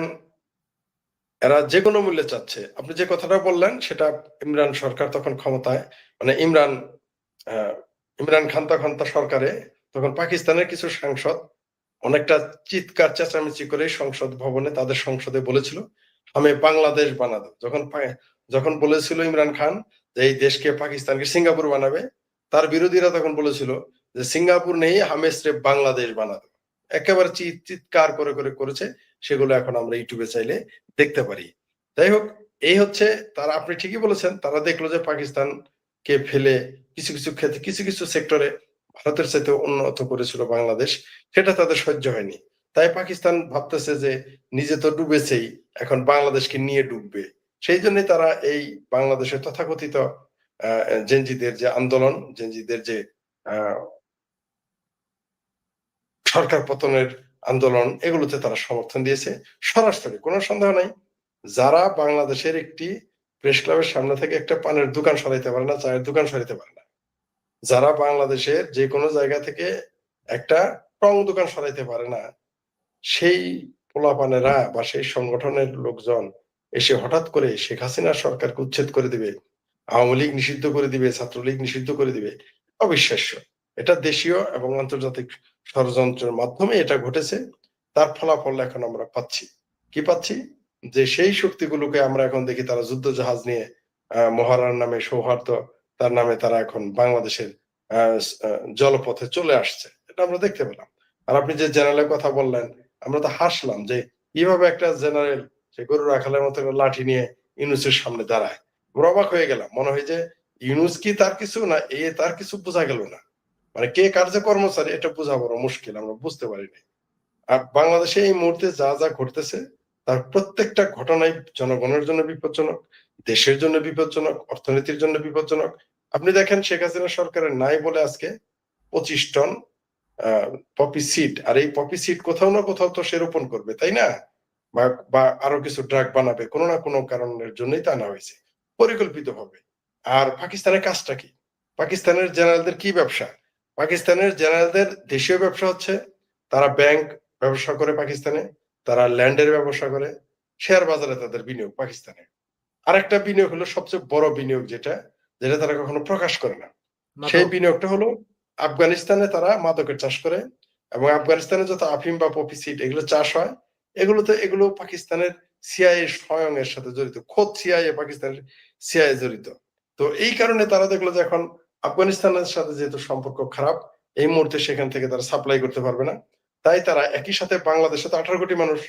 দেখেন এরা যে কোনো মূল্যে চাচ্ছে। আপনি যে কথাটা বললেন, সেটা ইমরান সরকার তখন ক্ষমতায় মানে ইমরান ইমরান খান তখন সরকারে, তখন পাকিস্তানের কিছু সাংসদ অনেকটা চিৎকার, চেঁচামেচি করে সংসদ ভবনে তাদের সংসদে বলেছিল, আমি বাংলাদেশ বানাবো। যখন যখন বলেছিল ইমরান খান যে এই দেশকে পাকিস্তানকে সিঙ্গাপুর বানাবে, তার বিরোধীরা তখন বলেছিল যে, সিঙ্গাপুর নেই হামেসরে বাংলাদেশ বানাবে একেবারে চিৎ- চিৎকার করে করে করেছে। সেগুলো এখন আমরা ইউটিউবে চাইলে দেখতে পারি। যাই হোক, এই হচ্ছে তারা, আপনি ঠিকই বলেছেন, তারা দেখল যে পাকিস্তানকে ফেলে কিছু কিছু ক্ষেত্রে, কিছু কিছু সেক্টরে ভারতের সাথে উন্নত করেছিল বাংলাদেশ, সেটা তাদের সহ্য হয়নি। তাই পাকিস্তান ভাবতেছে যে নিজে তো ডুবেছেই, এখন বাংলাদেশকে নিয়ে ডুববে। সেই জন্যই তারা এই বাংলাদেশের তথাকথিত জেনজিদের যে আন্দোলন, জেনজিদের যে সরকার পতনের আন্দোলন এগুলোতে তারা সমর্থন দিয়েছে। সরাসরি কোনো সন্দেহ নাই। যারা বাংলাদেশের একটি প্রেস ক্লাবের সামনে থেকে একটা পানের দোকান সরাইতে পারে না, চায়ের দোকান সরাইতে পারে না। যারা বাংলাদেশের যে কোনো জায়গা থেকে একটা টং দোকান সরাইতে পারে না, সেই পোলাপানেরা বা সেই সংগঠনের লোকজন এসে হঠাৎ করে শেখ হাসিনা সরকারকে উচ্ছেদ করে দিবে, আওয়ামী লীগ নিষিদ্ধ করে দিবে, ছাত্রলীগ নিষিদ্ধ করে দিবে, অবিশ্বাস্য। এটা দেশীয় এবং আন্তর্জাতিক ষড়যন্ত্রের মাধ্যমে এটা ঘটেছে। তার ফলাফল এখন আমরা পাচ্ছি। কি পাচ্ছি? যে সেই শক্তিগুলোকে আমরা এখন দেখি তারা যুদ্ধ জাহাজ নিয়ে মহারার নামে সৌহার্দ্য, তার নামে তারা এখন বাংলাদেশের জলপথে চলে আসছে। এটা আমরা দেখতে পেলাম। আর আপনি যে জেনারেলের কথা বললেন, আমরা তো হাসলাম যে কীভাবে একটা জেনারেল সে গরু রাখালের মতো লাঠি নিয়ে ইউনুসের সামনে দাঁড়ায়। আমরা অবাক হয়ে গেলাম। মনে হয় যে ইউনুস কি তার কিছু না, এ তার কিছু বোঝা গেল না। মানে কে কার যে কর্মচারী, এটা বোঝা বড় মুশকিল, আমরা বুঝতে পারিনি আর বাংলাদেশে এই মুহূর্তে যা যা ঘটতেছে, তার প্রত্যেকটা ঘটনাই জনগণের জন্য বিপজ্জনক, দেশের জন্য বিপজ্জনক, অর্থনীতির জন্য বিপজ্জনক। আপনি দেখেন শেখ হাসিনা সরকারের নাই বলে আজকে পঁচিশ টন পপি সিড, আর এই পপি সিড কোথাও না কোথাও তো সে রোপণ করবে, তাই না? বা বা আরও কিছু ড্রাগ বানাবে, কোনো না কোনো কারণের জন্যই তা আনা হয়েছে পরিকল্পিত হবে আর পাকিস্তানের কাজটা কি? পাকিস্তানের জেনারেলদের কি ব্যবসা? পাকিস্তানের জেনারেলদের দেশীয় ব্যবসা হচ্ছে তারা ব্যাংক ব্যবসা করে পাকিস্তানে তারা ল্যান্ডের ব্যবসা করে শেয়ার বাজারে তাদের বিনিয়োগ পাকিস্তানে। আরেকটা বিনিয়োগ হলো সবচেয়ে বড় বিনিয়োগ যেটা যেটা তারা কখনো প্রকাশ করে না। সেই বিনিয়োগটা হলো আফগানিস্তানে তারা মাদকের চাষ করে এবং আফগানিস্তানে যত আফিম বা পপি সিড এগুলো চাষ হয় এগুলোতে এগুলো পাকিস্তানের সিআইএ স্বয়ং এর সাথে জড়িত খোদ সিআইএ পাকিস্তানের সিআইএ জড়িত। তো এই কারণে তারা দেখল যে এখন আফগানিস্তানের সাথে যেহেতু সম্পর্ক খারাপ, এই মুহূর্তে সেখান থেকে তারা সাপ্লাই করতে পারবে না। তাই তারা একই সাথে বাংলাদেশে তো আঠারো কোটি মানুষ,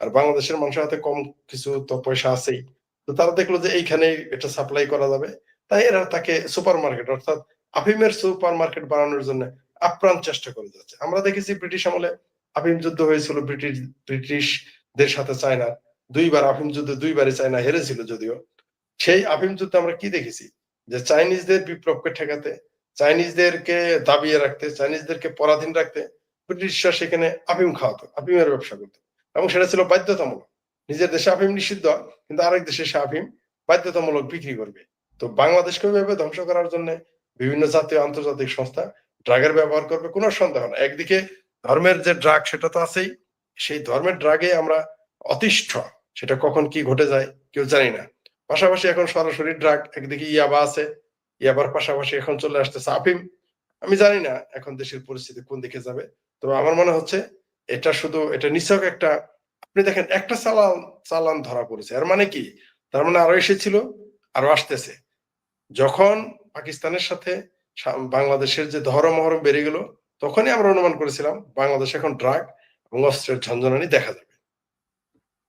আর বাংলাদেশের মানুষের হাতে কম কিছু তো পয়সা আছেই। তো তারা দেখল যে এইখানে এটা সাপ্লাই করা যাবে। তাই এরা তাকে সুপার মার্কেট অর্থাৎ আফিমের সুপার মার্কেট বানানোর জন্য আপ্রাণ চেষ্টা করে যাচ্ছে। আমরা দেখেছি ব্রিটিশ আমলে আফিম যুদ্ধ হয়েছিল, ব্রিটিশ, ব্রিটিশদের সাথে চায়না। দুইবার আফিম যুদ্ধে, দুইবারই চায়না হেরেছিল যদিও। সেই আফিম যুদ্ধে আমরা কি দেখেছি? যে চাইনিজদের বিপ্লবকে ঠেকাতে চাইনিজদেরকে দাবিয়ে রাখতে চাইনিজদেরকে পরাধীন রাখতে ব্রিটিশরা সেখানে আফিম খাওয়াতো, আফিমের ব্যবসা করতো। এবং সেটা ছিল বাধ্যতামূলক। নিজের দেশে আফিম নিষিদ্ধ, কিন্তু আরেক দেশে সে আফিম বাধ্যতামূলক বিক্রি করবে। তো বাংলাদেশকে ওইভাবে ধ্বংস করার জন্য বিভিন্ন জাতীয় আন্তর্জাতিক সংস্থা ড্রাগের ব্যবহার করবে, কোনো সন্দেহ না একদিকে ধর্মের যে ড্রাগ, সেটা তো আছেই। সেই ধর্মের ড্রাগে আমরা অতিষ্ঠ। সেটা কখন কি ঘটে যায়, কেউ জানি না। পাশাপাশি এখন সরাসরি ড্রাগ একদিকে ইয়াবা আছে, ইয়াবার পাশাপাশি এখন চলে আসতেছে আফিম। আমি জানি না এখন দেশের পরিস্থিতি কোন দিকে যাবে, তবে আমার মনে হচ্ছে এটা শুধু, এটা নিছক একটা, আপনি দেখেন একটা চালান চালান ধরা পড়েছে। এর মানে কি? তার মানে আরও এসেছিল, আরও আসতেছে। যখন পাকিস্তানের সাথে বাংলাদেশের যে ধরম মহরম বেড়ে গেল, তখনই আমরা অনুমান করেছিলাম, বাংলাদেশ এখন ড্রাগ এবং অস্ত্রের ঝঞ্ঝনানি দেখা যাবে।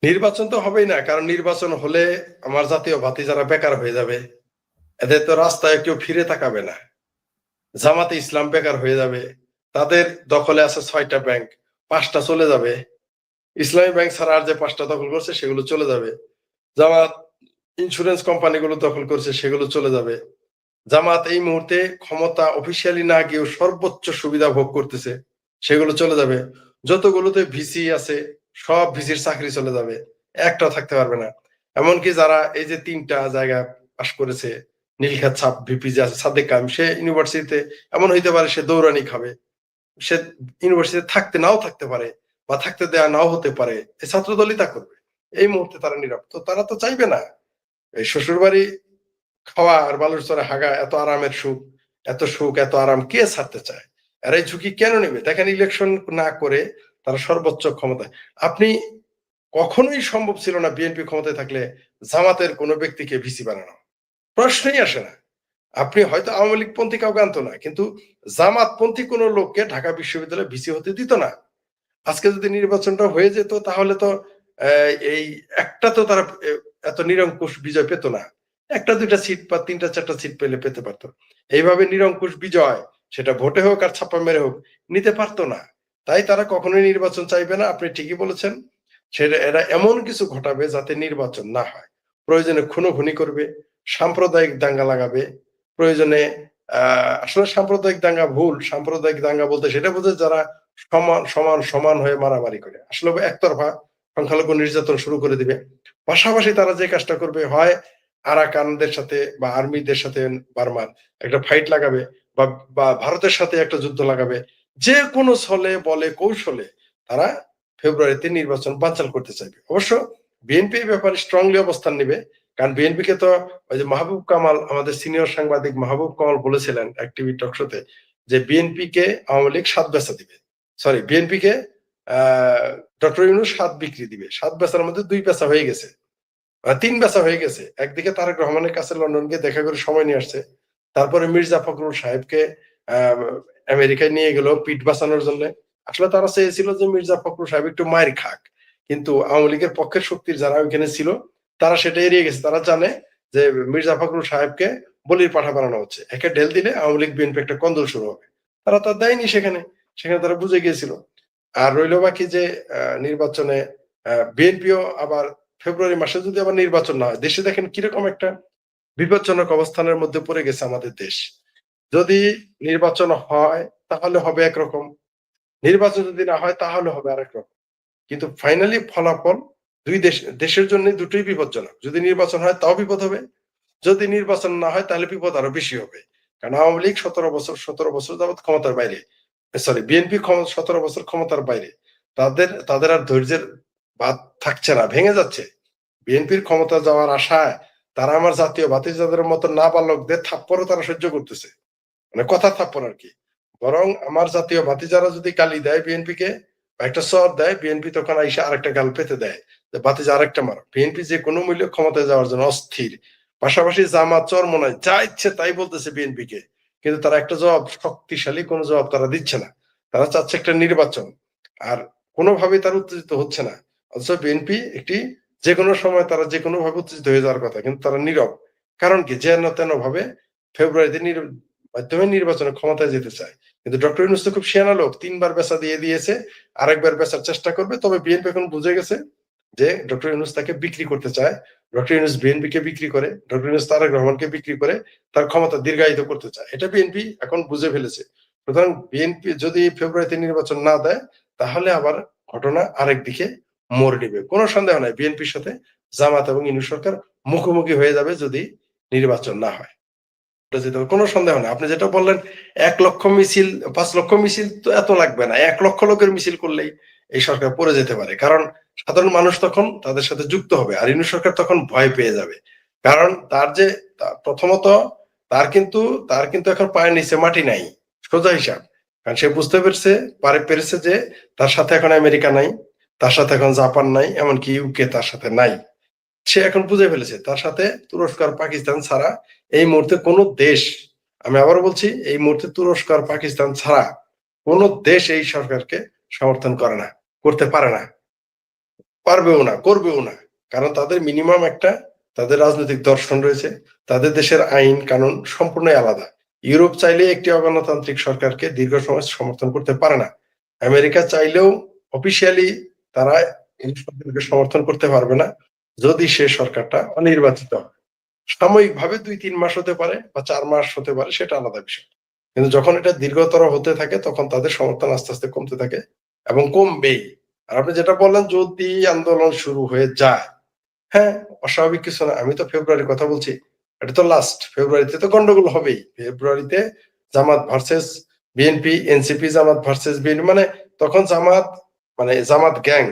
নির্বাচন তো হবেই না, কারণ নির্বাচন হলে আমার জাতীয় ভাতি যারা বেকার হয়ে যাবে, এদের তো রাস্তায় কেউ ফিরে তাকাবে না। জামাতে ইসলাম বেকার হয়ে যাবে, তাদের দখলে আছে ছয়টা ব্যাংক, পাঁচটা চলে যাবে। ইসলামী ব্যাংক ছাড়া আর যে পাঁচটা দখল করছে, সেগুলো চলে যাবে। জামাত ইন্স্যুরেন্স কোম্পানিগুলো দখল করছে, সেগুলো চলে যাবে। জামাত এই মুহূর্তে ক্ষমতা অফিসিয়ালি না গিয়েও সর্বোচ্চ সুবিধা ভোগ করতেছে, সেগুলো চলে যাবে। যতগুলোতে ভিসি আছে সব ভিসির চাকরি চলে যাবে, একটা থাকতে পারবে না। এমনকি যারা এই যে তিনটা জায়গা পাশ করেছে নীলখাত ছাপ ভিপি যে আছে, সাদেক কাম সে ইউনিভার্সিটিতে এমন হইতে পারে সে দৌড়ানি খাবে। সে ইউনিভার্সিটিতে থাকতে নাও থাকতে পারে বা থাকতে দেয়া নাও হতে পারে, এই ছাত্র দলই তা করবে। এই মুহূর্তে তারা নীরব। তো তারা তো চাইবে না। এই শ্বশুর বাড়ি খাওয়া আর বালুর চরে হাগা, এত আরামের সুখ, এত সুখ, এত আরাম কে ছাড়তে চায়? আর এই ঝুঁকি কেন নেবে? দেখেন ইলেকশন না করে তারা সর্বোচ্চ ক্ষমতায়। আপনি কখনোই সম্ভব ছিল না বিএনপি ক্ষমতায় থাকলে জামাতের কোনো ব্যক্তিকে ভিসি বানানো। প্রশ্নই আসে না। আপনি হয়তো আওয়ামী লীগ পন্থী কাউকে আনতো না, কিন্তু জামাত পন্থী কোনো লোককে ঢাকা বিশ্ববিদ্যালয়ে ভিসি হতে দিত না। আজকে যদি নির্বাচনটা হয়ে যেত, তাহলে তো এই একটা তো তারা এত নিরঙ্কুশ বিজয় পেত না। একটা, দুইটা সিট বা তিনটা, চারটা সিট পেলে পেতে পারতো। এইভাবে নিরঙ্কুশ বিজয়, সেটা ভোটে হোক আর ছাপ্পা মেরে হোক, নিতে পারতো না। তাই তারা কখনোই নির্বাচন চাইবে না। আপনি ঠিকই বলেছেন। সেটা এরা এমন কিছু ঘটাবে যাতে নির্বাচন না হয়। প্রয়োজনে খুনোখুনি করবে, সাম্প্রদায়িক দাঙ্গা লাগাবে। প্রয়োজনে আসলে সাম্প্রদায়িক দাঙ্গা ভুল। সাম্প্রদায়িক দাঙ্গা বলতে সেটা বোঝে যারা সমান সমান সমান হয়ে মারামারি করে। আসলে একতরফা সংখ্যালঘু নির্যাতন শুরু করে দিবে। পাশাপাশি তারা যে কাজটা করবে হয় আরাকানদের সাথে বা আর্মিদের সাথে বার্মার একটা ফাইট লাগাবে বা ভারতের সাথে একটা যুদ্ধ লাগাবে। যে কোনো ছলে, বলে, কৌশলে তারা ফেব্রুয়ারিতে নির্বাচন বানচাল করতে চাইবে। অবশ্য বিএনপি ব্যাপারে স্ট্রংলি অবস্থান নেবে। কারণ বিএনপি কে তো ওই যে মাহবুব কামাল, আমাদের সিনিয়র সাংবাদিক মাহবুব কামাল বলেছিলেন এক টিভি টকশোতে যে বিএনপি কে আওয়ামী লীগ সাত বেচা দিবে। সরি বিএনপি কে, আহ ডক্টর ইউনুস সাত বিক্রি দিবে। সাত বেচার মধ্যে দুই বেচা হয়ে গেছে। তিন বেচা হয়ে গেছে। একদিকে তারেক রহমানের কাছে লন্ডন গিয়ে দেখা করে সময় নিয়ে আসছে। তারপরে মির্জা ফখরুল সাহেবকে আমেরিকায় নিয়ে গেল পিঠ বাঁচানোর জন্য। আসলে তারা চেয়েছিল যে মির্জা ফখরুল সাহেব একটু মায়ের খাক। কিন্তু আওয়ামী লীগের পক্ষের শক্তির যারা ওইখানে ছিল, তারা সেটা এড়িয়ে গেছে। তারা জানে যে মির্জা ফখরুল সাহেবকে বলির পাঠা বানানো হচ্ছে। একে ঢেল দিলে আওয়ামী লীগ, বিএনপি একটা কন্দল শুরু হবে। তারা তা দেয়নি সেখানে। সেখানে তারা বুঝে গিয়েছিল। আর রইল বাকি যে নির্বাচনে বিএনপিও আবার ফেব্রুয়ারি মাসে যদি আবার নির্বাচন না হয়, দেশে দেখেন কীরকম একটা বিপজ্জনক অবস্থানের মধ্যে পড়ে গেছে আমাদের দেশ। যদি নির্বাচন হয়, তাহলে হবে একরকম। নির্বাচন যদি না হয়, তাহলে হবে আরেক রকম কিন্তু ফাইনালি ফলাফল দুই দেশ, দেশের জন্য দুটোই বিপজ্জনক। যদি নির্বাচন হয়, তাও বিপদ হবে। যদি নির্বাচন না হয়, তাহলে বিপদ আরও বেশি হবে। কারণ আওয়ামী লীগ সতেরো বছর সতেরো বছর যাবৎ ক্ষমতার বাইরে। সরি বিএনপি সতেরো বছর ক্ষমতার বাইরে। তাদের তাদের আর ধৈর্যের বাদ থাকছে না, ভেঙে যাচ্ছে। বিএনপির ক্ষমতা যাওয়ার আশায় তারা আমার জাতীয় বাতিজাদের মতো না বালকদের থাপ্পরও তারা সহ্য করতেছে। মানে কথা থাপ্পড় আর কি। বরং আমার জাতীয় ভাতিজারা যদি গালি দেয় বিএনপি কে একটা চর দেয়, বিএনপি তখন আইসা আরেকটা গাল পেতে দেয়। যে ভাতিজা আরেকটা মারো। বিএনপি যে কোনো মূল্যে ক্ষমতায় যাওয়ার জন্য অস্থির। পাশাপাশি জামা চর মনে হয় যা ইচ্ছে তাই বলতেছে বিএনপি কে কিন্তু তারা একটা জবাব, শক্তিশালী কোনো জবাব তারা দিচ্ছে না। তারা চাচ্ছে একটা নির্বাচন। আর কোনোভাবেই তারা উত্তেজিত হচ্ছে না। অথচ বিএনপি একটি যে কোনো সময় তারা যে কোনো ভাবে উত্তেজিত হয়ে যাওয়ার কথা, কিন্তু তারা নীরব। কারণ কি? যেন তেন ভাবে ফেব্রুয়ারিতে মাধ্যমে নির্বাচনে ক্ষমতায় যেতে চায়। কিন্তু ডক্টর ইউনুস তো খুব শিয়ানা লোক, তিনবার বেচা দিয়ে দিয়েছে, আরেকবার বেচার চেষ্টা করবে। তবে বিএনপি এখন বুঝে গেছে যে ডক্টর ইউনুস তাকে বিক্রি করতে চায়। ডক্টর ইউনুস বিএনপি কে বিক্রি করে, ডক্টর ইউনুস তারেক রহমানকে বিক্রি করে তার ক্ষমতা দীর্ঘায়িত করতে চায়। এটা বিএনপি এখন বুঝে ফেলেছে। সুতরাং বিএনপি যদি ফেব্রুয়ারিতে নির্বাচন না দেয়, তাহলে আবার ঘটনা আরেক দিকে মোড় নিবে। কোনো সন্দেহ নাই, বিএনপির সাথে জামাত এবং ইউনুস সরকার মুখোমুখি হয়ে যাবে যদি নির্বাচন না হয়। যেতে হবে, কোনো সন্দেহ আপনি যেটা বললেন এক লক্ষ মিছিল পাঁচ লক্ষ মিছিল তো এত লাগবে না। এক লক্ষ লোকের মিছিল করলেই এই সরকার পড়ে যেতে পারে। কারণ সাধারণ মানুষ তখন তাদের সাথে যুক্ত হবে আর ইনু সরকার তখন ভয় পেয়ে যাবে। কারণ তার যে প্রথমত তার কিন্তু তার কিন্তু এখন পায়ের নিচে মাটি নাই সোজা হিসাব। কারণ সে বুঝতে পেরেছে পারে পেরেছে যে তার সাথে এখন আমেরিকা নাই তার সাথে এখন জাপান নাই এমনকি ইউকে তার সাথে নাই। সে এখন বুঝে ফেলেছে তার সাথে তুরস্ক আর পাকিস্তান ছাড়া এই মুহূর্তে কোনো দেশ, আমি আবার বলছি, এই মুহূর্তে তুরস্ক আর পাকিস্তান ছাড়া কোনো দেশ এই সরকারকে সমর্থন করে না, করতে পারে না, পারবেও না, করবেও না। কারণ তাদের মিনিমাম একটা, তাদের রাজনৈতিক দর্শন রয়েছে, তাদের দেশের আইন, কানুন সম্পূর্ণই আলাদা। ইউরোপ চাইলে একটি অগণতান্ত্রিক সরকারকে দীর্ঘ সময় সমর্থন করতে পারে না। আমেরিকা চাইলেও অফিসিয়ালি তারা এই সরকারকে সমর্থন করতে পারবে না, যদি সে সরকারটা অনির্বাচিত হয়। সাময়িকভাবে দুই, তিন মাস হতে পারে বা চার মাস হতে পারে, সেটা আলাদা বিষয়। কিন্তু যখন এটা দীর্ঘতর হতে থাকে, তখন তাদের সমর্থন আস্তে আস্তে কমতে থাকে এবং কমবেই। আর আপনি যেটা বললেন, যদি আন্দোলন শুরু হয়ে যায় হ্যাঁ অস্বাভাবিক কিছু না। আমি তো ফেব্রুয়ারির কথা বলছি। এটা তো লাস্ট ফেব্রুয়ারিতে তো গন্ডগোল হবেই। ফেব্রুয়ারিতে Jamaat versus BNP NCP Jamaat versus BNP মানে তখন জামাত মানে জামাত গ্যাং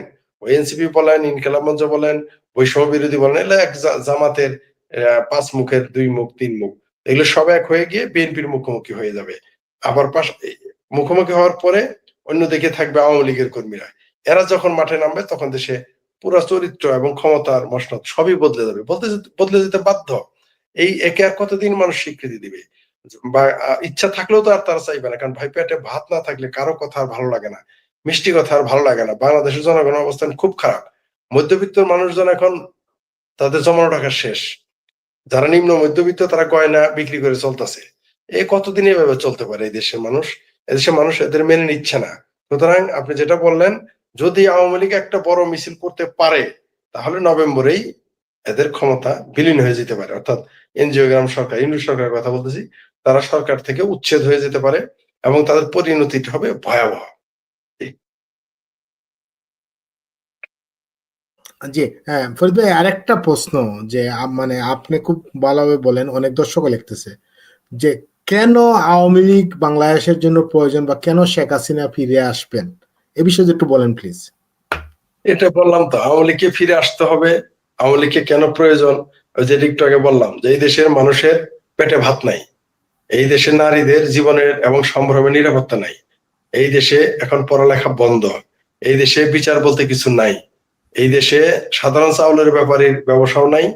ওই এনসিপি বলেন, ইনকালাব মঞ্চ বলেন, বৈষম্য বিরোধী বলেন, এগুলো এক জামাতের পাঁচ মুখের, দুই মুখ, তিন মুখ। এগুলো সব এক হয়ে গিয়ে বিএনপির মুখোমুখি হয়ে যাবে। আবার পাশ মুখোমুখি হওয়ার পরে অন্য অন্যদিকে থাকবে আওয়ামী লীগের কর্মীরা। এরা যখন মাঠে নামবে, তখন দেশে পুরো চরিত্র এবং ক্ষমতার মসনদ সবই বদলে যাবে। বদলে যেতে- বদলে যেতে বাধ্য। এই একে আর কতদিন মানুষ স্বীকৃতি দিবে? বা ইচ্ছা থাকলেও তো আর তারা চাইবে না, কারণ ভাই পেটে ভাত না থাকলে কারও কথা আর ভালো লাগে না। মিষ্টি কথা আর ভালো লাগে না। বাংলাদেশের জনগণের অবস্থান খুব খারাপ। মধ্যবিত্ত মানুষজন এখন তাদের জমানো টাকা শেষ। যারা নিম্ন মধ্যবিত্ত, তারা গয়না বিক্রি করে চলতেছে। এ কতদিন এভাবে চলতে পারে এই দেশের মানুষ? এদেশের মানুষ এদের মেনে নিচ্ছে না। সুতরাং আপনি যেটা বললেন, যদি আওয়ামী লীগ একটা বড় মিছিল করতে পারে, তাহলে নভেম্বরেই এদের ক্ষমতা বিলীন হয়ে যেতে পারে। অর্থাৎ এনজিও গ্রাম সরকার ইন্ডু সরকারের কথা বলতেছি, তারা সরকার থেকে উচ্ছেদ হয়ে যেতে পারে এবং তাদের পরিণতিটা হবে ভয়াবহ। জি হ্যাঁ ফরিদ ভাই, আরেকটা প্রশ্ন যে মানে আপনি খুব ভালোভাবে বলেন, অনেক দর্শক লিখতেছে যে, কেন আওয়ামী লীগ বাংলাদেশের জন্য প্রয়োজন বা কেন শেখ হাসিনা ফিরে আসবেন? এ বিষয়ে একটু বলেন প্লিজ এটা বললাম তো, আওয়ামী লীগকে ফিরে আসতে হবে। আওয়ামী লীগকে কেন প্রয়োজন? যে একটু আগে বললাম যে, এই দেশের মানুষের পেটে ভাত নাই। এই দেশের নারীদের জীবনের এবং সম্ভ্রমের নিরাপত্তা নাই। এই দেশে এখন পড়ালেখা বন্ধ। এই দেশে বিচার বলতে কিছু নাই। এই দেশে সাধারণ চাউলের ব্যাপারীর ব্যবসাও নাই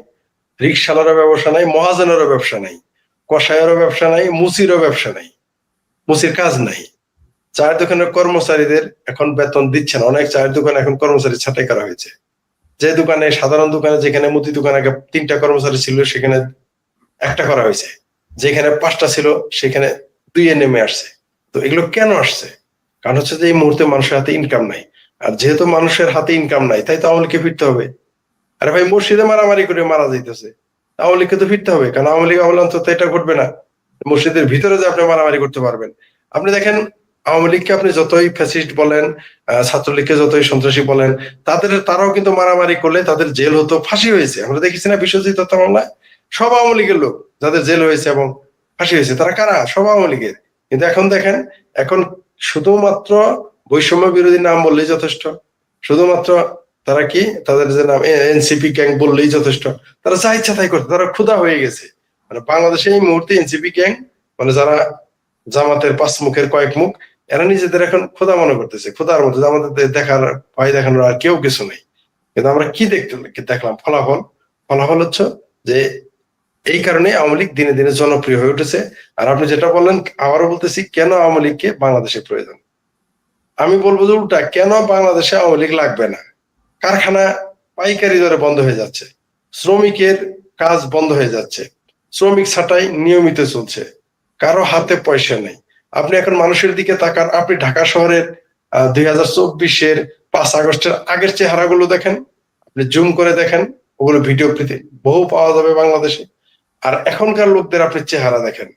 রিক্সালারও ব্যবসা নাই, মহাজনেরও ব্যবসা নাই কষায়েরও ব্যবসা নাই মুচিরও ব্যবসা নাই মুচির কাজ নাই। চায়ের দোকানের কর্মচারীদের এখন বেতন দিচ্ছে না, অনেক চায়ের দোকানে এখন কর্মচারী ছাঁটাই করা হয়েছে। যে দোকানে, সাধারণ দোকানে, যেখানে মুদি দোকানে আগে তিনটা কর্মচারী ছিল, সেখানে একটা করা হয়েছে। যেখানে পাঁচটা ছিল, সেখানে দুইয়ে নেমে আসছে। তো এগুলো কেন আসছে? কারণ হচ্ছে যে এই মুহূর্তে মানুষের হাতে ইনকাম নাই। আর যেহেতু মানুষের হাতে ইনকাম নাই, তাই তো আওয়ামী ফিরতে হবে। আরে ভাই, মসজিদে মারামারি করে মারা যাইতেছে। আওয়ামী লীগকে তো ফিরতে হবে, কারণ আওয়ামী লীগ আমলে অন্তত এটা ঘটবে না। মসজিদের ভিতরে যে আপনি মারামারি করতে পারবেন। আপনি দেখেন আওয়ামী লীগকে আপনি যতই ফ্যাসিস্ট বলেন ছাত্রলীগকে যতই সন্ত্রাসী বলেন, তাদের, তারাও কিন্তু মারামারি করলে তাদের জেল হতো, ফাঁসি হয়েছে। আমরা দেখেছি না বিশ্বজিৎ হত্যা মামলায়? সব আওয়ামী লীগের লোক যাদের জেল হয়েছে এবং ফাঁসি হয়েছে, তারা কারা? সব আওয়ামী লীগের কিন্তু এখন দেখেন, এখন শুধুমাত্র বৈষম্য বিরোধী নাম বললেই যথেষ্ট। শুধুমাত্র তারা কি? তাদের যে নাম এনসিপি গ্যাং বললেই যথেষ্ট। তারা যা ইচ্ছা তাই করতে তারা ক্ষুধা হয়ে গেছে। মানে বাংলাদেশে এই মুহূর্তে এনসিপি গ্যাং মানে যারা জামাতের পাঁচ মুখের কয়েক মুখ, এরা নিজেদের এখন ক্ষুধা মনে করতেছে। ক্ষুধার মধ্যে আমাদের দেখার, ভয় দেখানোর আর কেউ কিছু নেই। কিন্তু আমরা কি দেখতে, দেখলাম? ফলাফল ফলাফল হচ্ছে যে এই কারণে আওয়ামী লীগ দিনে দিনে জনপ্রিয় হয়ে উঠেছে। আর আপনি যেটা বললেন, আবারও বলতেছি, কেন আওয়ামী লীগকে বাংলাদেশে প্রয়োজন? আমি বলব যে উল্টা, কেন বাংলাদেশে আওয়ামী লীগ লাগবে না? কারখানা পাইকারি দরে বন্ধ হয়ে যাচ্ছে। শ্রমিকের কাজ বন্ধ হয়ে যাচ্ছে। শ্রমিক ছাঁটাই নিয়মিত চলছে। কারও হাতে পয়সা নেই। আপনি এখন মানুষের দিকে তাকান। আপনি ঢাকা শহরের দুই হাজার চব্বিশের পাঁচ আগস্টের আগের চেহারাগুলো দেখেন। আপনি জুম করে দেখেন। ওগুলো ভিডিও বহু পাওয়া যাবে বাংলাদেশে। আর এখনকার লোকদের আপনি চেহারা দেখেন।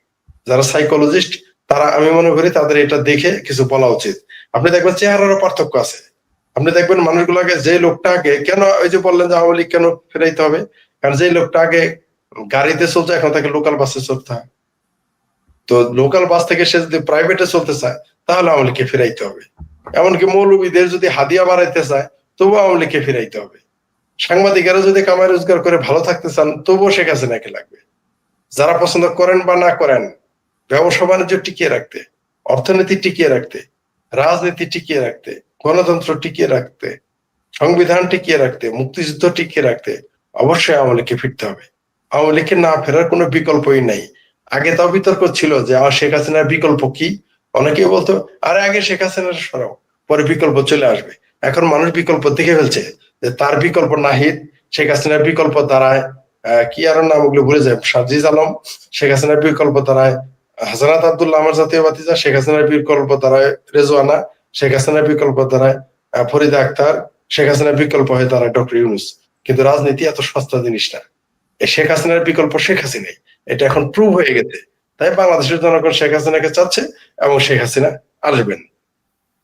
যারা সাইকোলজিস্ট তারা আমি মনে করি তাদের এটা দেখে কিছু বলা উচিত। আপনি দেখবেন চেহারারও পার্থক্য আছে। আপনি দেখবেন মানুষগুলোকে যে লোকটা আগে কেন ওই যে বললেন যে আওয়ামী কেন ফেরাইতে হবে? কারণ যে লোকটা আগে গাড়িতে চলছে, এখন তাকে লোকাল বাসে চলতে হয়। তো লোকাল বাস থেকে সে যদি প্রাইভেটে চলতে চায়, তাহলে আওয়ামী ফিরাইতে হবে। এমনকি মৌলবীদের যদি হাদিয়া বাড়াইতে চায়, তবুও আওয়ামী ফিরাইতে হবে। সাংবাদিকেরা যদি কামাই রোজগার করে ভালো থাকতে চান, তবুও শেখ হাসিনাকে লাগবে। যারা পছন্দ করেন বা না করেন ব্যবসা বাণিজ্য টিকিয়ে রাখতে, অর্থনীতি টিকিয়ে রাখতে রাজনীতি টিকিয়ে রাখতে গণতন্ত্র টিকিয়ে রাখতে সংবিধান টিকিয়ে রাখতে মুক্তিযুদ্ধ টিকিয়ে রাখতে অবশ্যই আওয়ামী লীগকে ফিরতে হবে। আওয়ামী লীগকে না ফেরার কোনো বিকল্পই নাই। আগে তাও বিতর্ক ছিল যে আমার শেখ হাসিনার বিকল্প কি? অনেকেই বলতো আরে আগে শেখ হাসিনার সরাও পরে বিকল্প চলে আসবে। এখন মানুষ বিকল্প দেখে ফেলছে যে তার বিকল্প নাহিদ শেখ হাসিনার বিকল্প আহ, কি আর নাম ওগুলো ভুলে যায়? সাজিজ আলম শেখ হাসিনার বিকল্প দ্বারায় হাসানাত আব্দুল্লাহ আমার জাতীয় বাতিজা শেখ হাসিনার বিকল্প দ্বারায় রেজওয়ানা, শেখ হাসিনার বিকল্প দ্বারায় ফরিদা আক্তার, শেখ হাসিনার বিকল্প হয়ে তারা ডক্টর ইউনুস। কিন্তু রাজনীতি এত সস্তা জিনিস না। শেখ হাসিনার বিকল্প শেখ হাসিনাই। এটা এখন প্রুভ হয়ে গেছে। তাই বাংলাদেশের জনগণ শেখ হাসিনাকে চাচ্ছে এবং শেখ হাসিনা আসবেন।